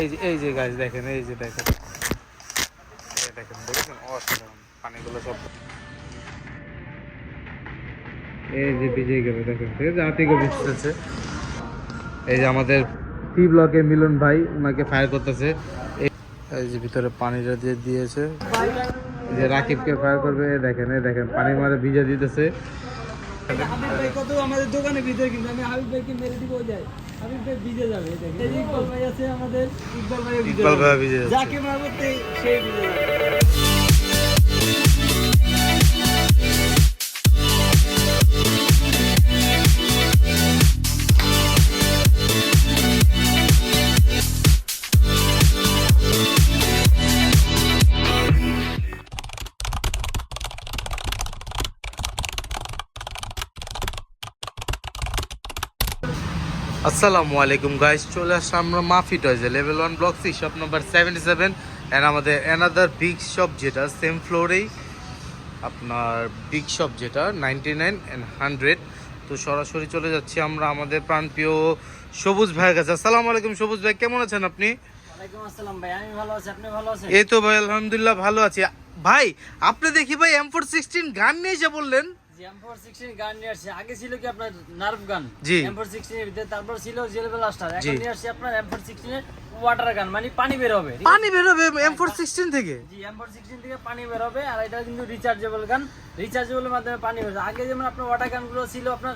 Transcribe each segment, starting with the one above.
এই যে এই যে গাছ দেখেন, এই যে দেখেন। দেখেন দেখেন অসাধারণ পানিগুলো সব এই যে ভিজে গেল, দেখেন, এই যে আমাদের সি ব্লকের মিলন ভাই, ওনাকে ফায়ার করতেছে। এই যে ভিতরে পানিটা দিয়ে দিয়েছে। যে রাকিবকে ফায়ার করবে দেখেন, এই দেখেন, পানি মারে ভিজে দিতেছে। আমাদের দোকানে কিন্তু আমি হাবিব ভাইকে মেরে দিব যাই ইকবাল ভাইয়া ভিজে যাবে। যাকে মারবো সেই ভিজে যাবে। আসসালামু আলাইকুম গাইস চলে আসলাম আমরা মাফি টয়েজে level one block C shop number seventy seven and আমাদের অ্যানাদার বিগ শপ যেটা সেম ফ্লোরেই আপনার বিগ শপ যেটা নাইনটি নাইন অ্যান্ড হান্ড্রেড তো সরাসরি চলে যাচ্ছি আমরা আমাদের প্রাণপ্রিয় সবুজ ভাইয়ের কাছে। আসসালামু আলাইকুম সবুজ ভাই কেমন আছেন আপনি? এই তো ভাই আলহামদুলিল্লাহ ভালো আছি। ভাই আপনি দেখি ভাই এম ফোর সিক্সটিন গান নিয়ে যা বললেন। জি এম416 গান নিয়ে আসছি। আগে ছিল কি আপনার নার্ভ গান? জি। এম416 এর ভিতরে তারপর ছিল জেলেবেল লাস্টার। এখন নিয়ে আসছি আপনার এম416 এর ওয়াটার গান মানে পানি বের হবে। পানি বেরোবে এম ফোর থেকে? জি এম416 থেকে পানি বের হবে আর এটা কিন্তু রিচার্জেবল গান। রিচার্জেবলের মাধ্যমে পানি বের আগে যেমন আপনার ওয়াটার গানগুলো ছিল আপনার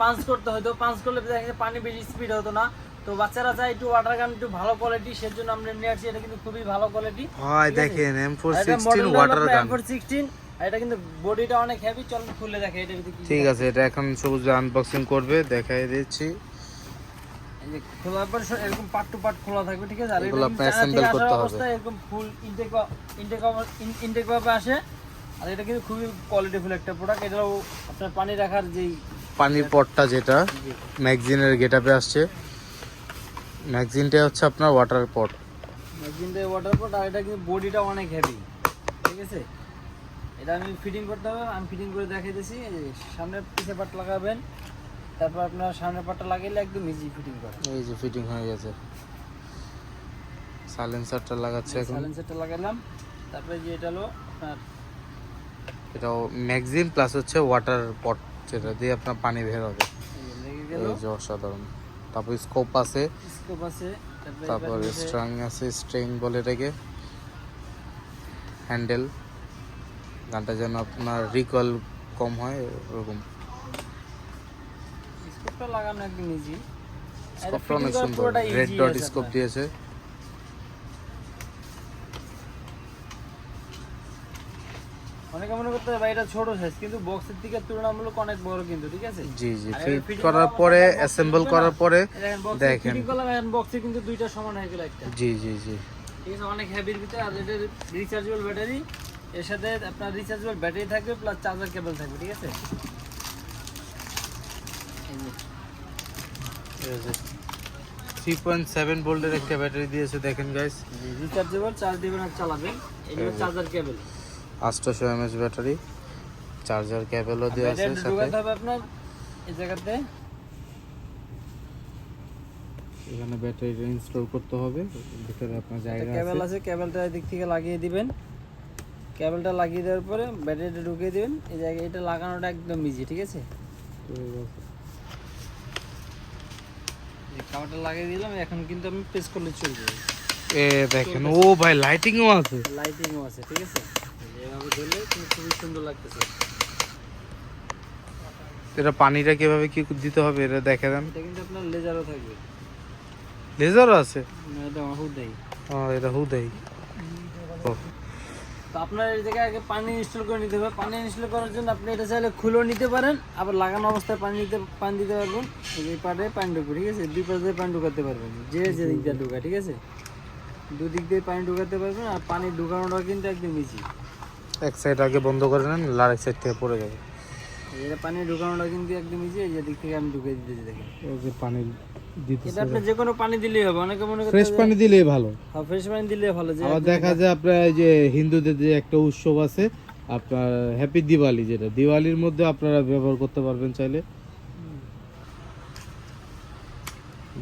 পাঞ্চ করতে হতো পাঞ্চ করলে দেখা পানি বেশি স্পিড হতো না। তো বাচ্চারা চায় একটু ওয়াটার গান একটু ভালো কোয়ালিটি সেজন্য আমরা নিয়ে আসছি। এটা কিন্তু খুবই ভালো কোয়ালিটি দেখেন এম ফোর আর এটা সিক্সটিন model হলো ওয়াটার গান। M416 আর এটা কিন্তু বডিটা অনেক হেভি চলুন খুলে দেখে এটা ঠিক আছে এটা এখন সবুজ আনবক্সিং করবে দেখাই দিচ্ছি। খোলার পর এরকম পার্ট টু পার্ট খোলা থাকবে ঠিক আছে? আর এগুলো করতে হবে। এরকম ফুল ইনটেক ইনটেক ইনটেক ভাবে আসে। আর এটা কিন্তু খুবই কোয়ালিটিফুল একটা প্রোডাক্ট এটাও আপনার পানি রাখার যেই পানির পটটা যেটা ম্যাগজিনের গেটআপে আসছে। ম্যাগজিনটা হচ্ছে আপনার ওয়াটার পট ম্যাগজিনটা ওয়াটার পট আর এটা কিন্তু বডিটা অনেক হেভি ঠিক আছে? এটা আমি ফিটিং করতে হবে আমি ফিটিং করে দেখাই দিয়েছি এই সামনের পিছে পাট লাগাবেন তারপর আপনার সামনের পাটটা লাগাইলে একদম ইজি ফিটিং করে। এই যে ফিটিং হয়ে গেছে। সাইলেন্সারটা লাগাচ্ছে এখন। সাইলেন্সারটা লাগালাম তারপরে যে এটা হলো আপনার এটাও ম্যাগজিন প্লাস হচ্ছে ওয়াটার পট যেটা দিয়ে আপনার পানি বের হবে। এই যে অসাধারণ। তারপর স্কোপ আছে। স্কোপ আছে তারপরে স্ট্রাং আছে স্ট্রেং বলে এটাকে। হ্যান্ডেল গানটা যেন আপনার রিকল কম হয় ওরকম স্কোপটা লাগানো একদম ইজি স্কোপটা অনেক সুন্দর। রেড ডট স্কোপ দিয়েছে। অনেকে মনে করতে ভাই এটা ছোট সাইজ কিন্তু বক্সের দিকে তুলনামূলক অনেক বড় কিন্তু ঠিক আছে? জি জি ফিট করার পরে অ্যাসেম্বল করার পরে দেখেন বক্সে কিন্তু দুইটা সমান হয়ে গেল একটা। জি জি জি। ঠিক আছে অনেক হেভির ভিতরে আর রিচার্জেবল ব্যাটারি এর সাথে আপনার রিচার্জেবল ব্যাটারি থাকবে প্লাস চার্জার কেবল থাকবে ঠিক আছে? থ্রি পয়েন্ট সেভেন ভোল্টের একটা ব্যাটারি দিয়েছে দেখেন গাইস রিচার্জেবল চার্জ দিবেন আর চালাবেন। এই চার্জার কেবল আটশোশো এমএচ ব্যাটারি চার্জার কেবলও দেওয়া আছে ব্যাটারি সাথে। হবে আপনার এই জায়গাতে। এখানে ইনস্টল করতে হবে ভিতরে আপনার জায়গা কেবল আছে। আছে কেবলটা এদিক থেকে লাগিয়ে দিবেন। কেবলটা লাগিয়ে দেওয়ার পরে ব্যাটারিটা ঢুকিয়ে দেবেন। এই জায়গায় এটা লাগানোটা একদম ইজি ঠিক আছে? এই কাভারটা লাগিয়ে দিলাম এখন কিন্তু আমি প্রেস করলে চলবে। এ দেখেন ও ভাই লাইটিংও আছে। লাইটিংও আছে ঠিক আছে? এভাবে ধরলে খুবই সুন্দর লাগতেছে। এটা পানিটা কীভাবে কি দিতে হবে এটা দেখে দেন। এটা কিন্তু আপনার লেজারও থাকবে। লেজারও আছে? এটা হুদাই। ও এটা হুদাই। ও। তো আপনার এই জায়গায় আগে পানি ইনস্টল করে নিতে হবে। পানি ইনস্টল করার জন্য আপনি এটা চাইলে খুলেও নিতে পারেন, আবার লাগানো অবস্থায় পানি দিতে পানি দিতে পারবেন। এই পাটে পানি ঢুকবে, ঠিক আছে? দুই পাশে পানি ঢুকাতে পারবেন। যে যে দিক দিয়ে ঢুকা ঠিক আছে? দুদিক দিয়ে পানি ঢুকাতে পারবেন আর পানি ঢুকানোটা কিন্তু একদম ইজি এক সাইড আগে বন্ধ করে নেন, আর এক সাইড থেকে পড়ে যাবে। এটা পানি ঢুকানোটা কিন্তু একদম ইজি এই যে দিক থেকে আমি ঢুকিয়ে দিতেছি দেখেন। এই যে পানি দিতে এটা আপনি যে কোনো পানি দিলেই হবে অনেকে মনে ফ্রেশ পানি দিলেই ভালো। ফ্রেশ পানি দিলে ভালো যে আবার দেখা যায় আপনার এই যে হিন্দুদের যে একটা উৎসব আছে আপনার হ্যাপি দিওয়ালি যেটা দিওয়ালির মধ্যে আপনারা ব্যবহার করতে পারবেন চাইলে।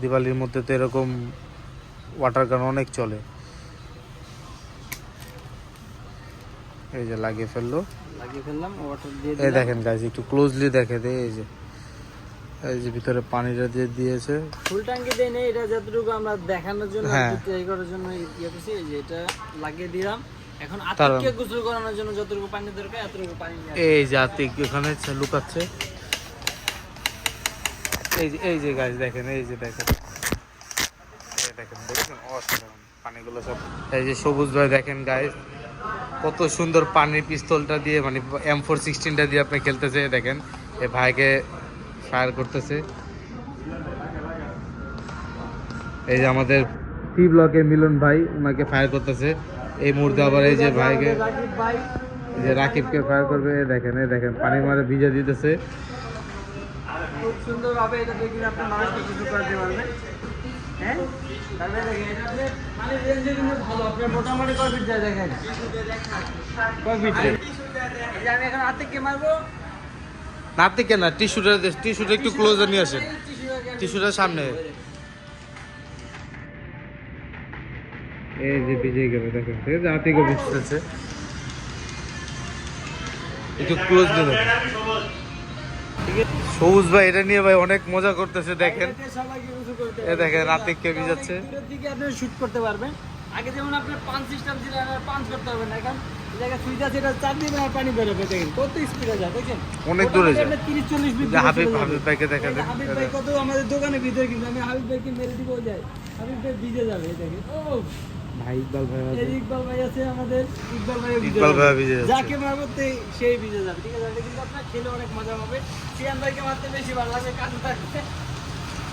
দিওয়ালির মধ্যে তো এরকম ওয়াটার গান অনেক চলে। এই যে লাগিয়ে ফেলল। লাগিয়ে ফেললাম ওয়াটার দিয়ে এই দেখেন গাছ একটু ক্লোজলি দেখে দে এই যে। এই যে ভিতরে পানিটা দিয়ে দিয়েছে। ফুল ট্যাঙ্কি দেই নেই এটা যতটুকু আমরা দেখানোর জন্য হ্যাঁ। তৈরি করার জন্য ইয়ে করছি এই যে এটা লাগিয়ে দিলাম। এখন আতিককে গোসল করানোর জন্য যতটুকু পানি দরকার এতটুকু পানি এই যে আতিক এখানে ছে- লুকাচ্ছে। এই যে এই যে গাছ দেখেন এই যে দেখেন। দেখেন দেখেন অসাধারণ। পানিগুলো সব এই যে সবুজ ভাই দেখেন গাইস কত সুন্দর পানির পিস্তলটা দিয়ে মানে এম ফোর সিক্সটিনটা দিয়ে আপনি খেলতেছে, দেখেন। এই ভাইকে ফায়ার করতেছে। এই যে আমাদের সি ব্লকের মিলন ভাই, ওনাকে ফায়ার করতেছে। এই মুহূর্তে আবার এই যে ভাইকে যে রাকিবকে ফায়ার করবে দেখেন, এই দেখেন, পানি মারে ভিজা দিতেছে। খুব সুন্দরভাবে এটা কিন্তু আপনি মানুষকে কিছু করতে পারবেন। হ্যাঁ? না টিস্যুটা টিস্যুটা একটু ক্লোজে নিয়ে আসেন। টিস্যুটা সামনে। এই যে গেল দেখেন একটু ক্লোজ দিল সবুজ ভাই এটা নিয়ে ভাই অনেক মজা করতেছে দেখেন। এ দেখেন আতিককে ভিজাচ্ছে। দূরের দিকে আপনি শুট করতে পারবেন। আগে যেমন আপনি পাঁচ সিস্টেম ছিল করতে হবে না এখন এই জায়গায় সুইচ আছে এটা চার দিন আর পানি দেখেন কত স্পিডে যায় দেখেন। অনেক দূরে যায়। যে হাবিব হাবিব ভাইকে দেখা এই হাবিব ভাই কত আমাদের দোকানের ভিতরে কিন্তু আমি হাবিব ভাইকে মেরে দিব যায় হাবিব ভাই ভিজে যাবে দেখেন। ও ভাই ইকবাল ভাই যে ইকবাল ভাই আছে আমাদের। ইকবাল ভাই ইকবাল ভাই ভিজে যাচ্ছে। যাকে মারবো সেই ভিজে যাবে। ঠিক আছে কিন্তু আপনার খেলে অনেক মজা হবে। সিয়ান ভাইকে মারতে বেশি ভালো লাগবে কাজু থাকবে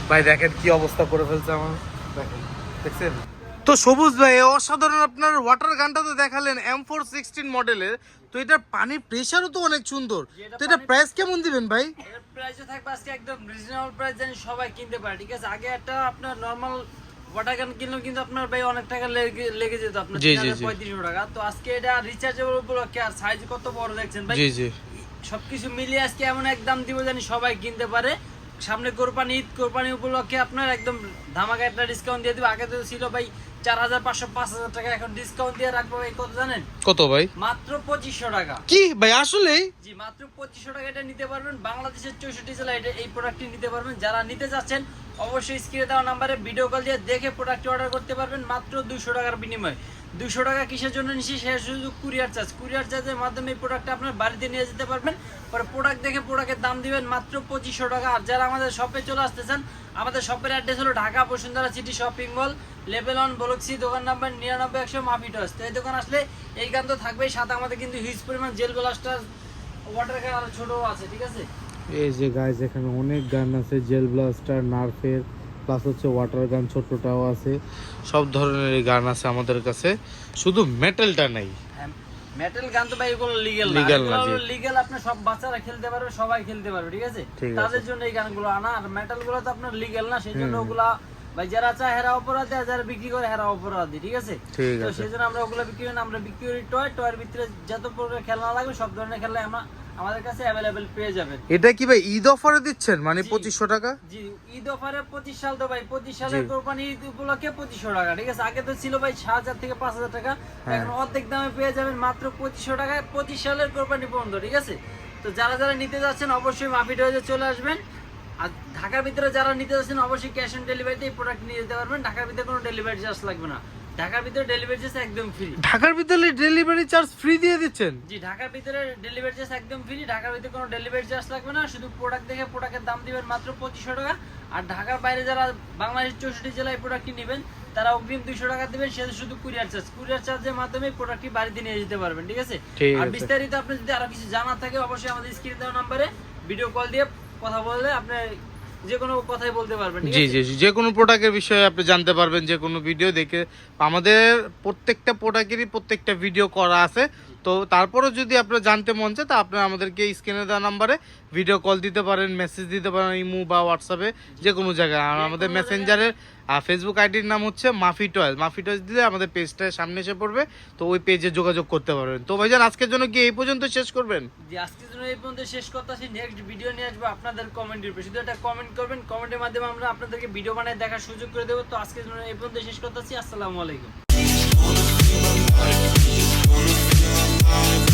ভাই দেখেন কি অবস্থা করে ফেলছে আমার। দেখেন দেখছেন? তো সবুজ ভাই অসাধারণ আপনার ওয়াটার গানটা তো দেখালেন এম ফোর সিক্সটিন মডেলের তো এটার পানির প্রেশারও তো অনেক সুন্দর। তো এটা প্রাইস কেমন দিবেন ভাই? এর প্রাইসে থাকবে আজকে একদম রিজনেবল প্রাইস জানি সবাই কিনতে পারে। ঠিক আছে আগে একটা আপনার নর্মাল ওয়াটার গান কিনলেও কিন্তু আপনার ভাই অনেক টাকা লেগে লেগে যেত আপনার জি, তিন জি, হাজার জি। পঁয়ত্রিশশো টাকা। তো আজকে এটা রিচার্জেবল উপলক্ষে আর সাইজ কত বড় দেখছেন ভাই? জি জি। সবকিছু মিলিয়ে আজকে এমন এক দাম দিব জানি সবাই কিনতে পারে। সামনে কোরবানি ঈদ কোরবানি উপলক্ষে আপনার একদম ধামাকা একটা ডিসকাউন্ট দিয়ে দিবে। আগে তো ছিল ভাই চার হাজার পাঁচশো পাঁচ হাজার টাকা এখন ডিসকাউন্ট দিয়ে রাখব ভাই কত জানেন? কত ভাই? মাত্র পঁচিশশো টাকা। কি ভাই আসলেই? জি মাত্র পঁচিশশো টাকা এটা নিতে পারবেন। বাংলাদেশের চৌষট্টি জেলা এটা এই প্রোডাক্টটি নিতে পারবেন। যারা নিতে যাচ্ছেন অবশ্যই স্ক্রিনে দেওয়া নাম্বারে ভিডিও কল দিয়ে দেখে প্রোডাক্টটি অর্ডার করতে পারবেন মাত্র দুশো টাকার বিনিময়ে। দুশো টাকা কিসের জন্য নিচ্ছি সে শুধু কুরিয়ার চার্জ কুরিয়ার চার্জের মাধ্যমে এই প্রোডাক্টটা আপনার বাড়িতে নিয়ে যেতে পারবেন। পরে প্রোডাক্ট দেখে প্রোডাক্টের দাম দিবেন মাত্র পঁচিশশো টাকা। আর যারা আমাদের শপে চলে আসতে চান আমাদের শপের অ্যাড্রেস হলো Dhaka Bashundhara city shopping mall level one বলক্সি, দোকান নাম্বার নিরানব্বই, একশো মাফিটস তো এই দোকান আসলে এই গান তো থাকবেই। সাথে আমাদের কিন্তু হিউজ পরিমাণ জেল ব্লাস্টার ওয়াটার ক্যান আর ছোট আছে, ঠিক আছে? এই যে গাইজ এখানে অনেক গান আছে জেল ব্লাস্টার নার্ফের প্লাস হচ্ছে ওয়াটার গান ছোটটাও আছে। সব ধরনের গান আছে আমাদের কাছে। শুধু মেটালটা নেই। মেটাল গান তো ভাই এগুলো লিগেল না। না, জি। আপনি সব বাচ্চারা খেলতে পারবে সবাই খেলতে পারবে ঠিক আছে? তাদের জন্য এই গানগুলো আনা। আর মেটালগুলো তো আপনার না সেই জন্য ওগুলা ভাই যারা চায় হেরা অপরাধী আর যারা বিক্রি করে হেরা অপরাধী ঠিক আছে? তো সেই জন্য আমরা ওগুলো বিক্রি করি না আমরা বিক্রি করি টয় টয়ের ভিতরে যত প্রকার খেলনা লাগবে সব ধরনের খেলনা আমরা আমাদের কাছে অ্যাভেলেবেল পেয়ে যাবেন। এটা কি ভাই ঈদ অফারে দিচ্ছেন? মানে জি। পঁচিশশো টাকা? জি ঈদ অফারে পঁচিশ সাল তো ভাই পঁচিশ সালের কোরবানি ঈদ উপলক্ষে পঁচিশশো টাকা ঠিক আছে? আগে তো ছিল ভাই সাত হাজার থেকে পাঁচ হাজার টাকা হ্যাঁ। এখন অর্ধেক দামে পেয়ে যাবেন মাত্র পঁচিশশো টাকায় পঁচিশ সালের কোরবানি পর্যন্ত ঠিক আছে? তো যারা যারা নিতে যাচ্ছেন অবশ্যই মাফিট হয়ে চলে আসবেন। আর ঢাকার ভিতরে যারা নিতে যাচ্ছেন অবশ্যই ক্যাশ অন ডেলিভারিতে এই প্রোডাক্ট নিয়ে যেতে পারবেন। ঢাকার ভিতরে কোনো ডেলিভারি চার্জ লাগবে না। ঢাকার ভিতরে ডেলিভারি চার্জ একদম ফ্রি ঢাকার ভিতরে ডেলিভারি চার্জ ফ্রি দিয়ে দিচ্ছেন? জি ঢাকার ভিতরে ডেলিভারি চার্জ একদম ফ্রি ঢাকার ভিতরে কোনো ডেলিভারি চার্জ লাগবে না শুধু প্রোডাক্ট দেখে প্রোডাক্টের দাম দিবেন মাত্র পঁচিশশো টাকা। আর ঢাকার বাইরে যারা বাংলাদেশ চৌষট্টি জেলায় প্রোডাক্টটি নেবেন তারা অগ্রিম দুইশো টাকা দেবেন সেটা শুধু কুরিয়ার চার্জ কুরিয়ার চার্জের মাধ্যমে প্রোডাক্টটি বাড়িতে নিয়ে যেতে পারবেন ঠিক আছে? আর বিস্তারিত আপনি যদি আরও কিছু জানার থাকে অবশ্যই আমাদের স্ক্রিন দেওয়া নাম্বারে ভিডিও কল দিয়ে কথা বললে আপনি যে কোনো কথাই বলতে পারবেন জি জি জি যে কোনো প্রোডাক্টের বিষয়ে আপনি জানতে পারবেন যে কোনো ভিডিও দেখে। আমাদের প্রত্যেকটা প্রোডাক্টেরই প্রত্যেকটা ভিডিও করা আছে। তো তারপরেও যদি আপনার জানতে মন চায় তা আপনারা আমাদেরকে স্ক্রিনে দেওয়া নাম্বারে ভিডিও কল দিতে পারেন মেসেজ দিতে পারেন ইমো বা হোয়াটসঅ্যাপে যে কোনো জায়গায়। আর আমাদের মেসেঞ্জারের ফেসবুক আইডির নাম হচ্ছে মাফি টয়েস মাফি টয়েস দিলে আমাদের পেজটা সামনে এসে পড়বে তো ওই পেজে যোগাযোগ করতে পারবেন। তো ভাইজান আজকের জন্য কি এই পর্যন্ত শেষ করবেন? যে আজকের জন্য এই পর্যন্ত শেষ কথা আছে নেক্সট ভিডিও নিয়ে আসব আপনাদের কমেন্টের উপর। শুধু একটা কমেন্ট করবেন কমেন্টের মাধ্যমে আমরা আপনাদেরকে ভিডিও বানায় দেখার সুযোগ করে দেবো। তো আজকের জন্য এই পর্যন্ত শেষ কথা আছি আসসালামু আলাইকুম। Bye.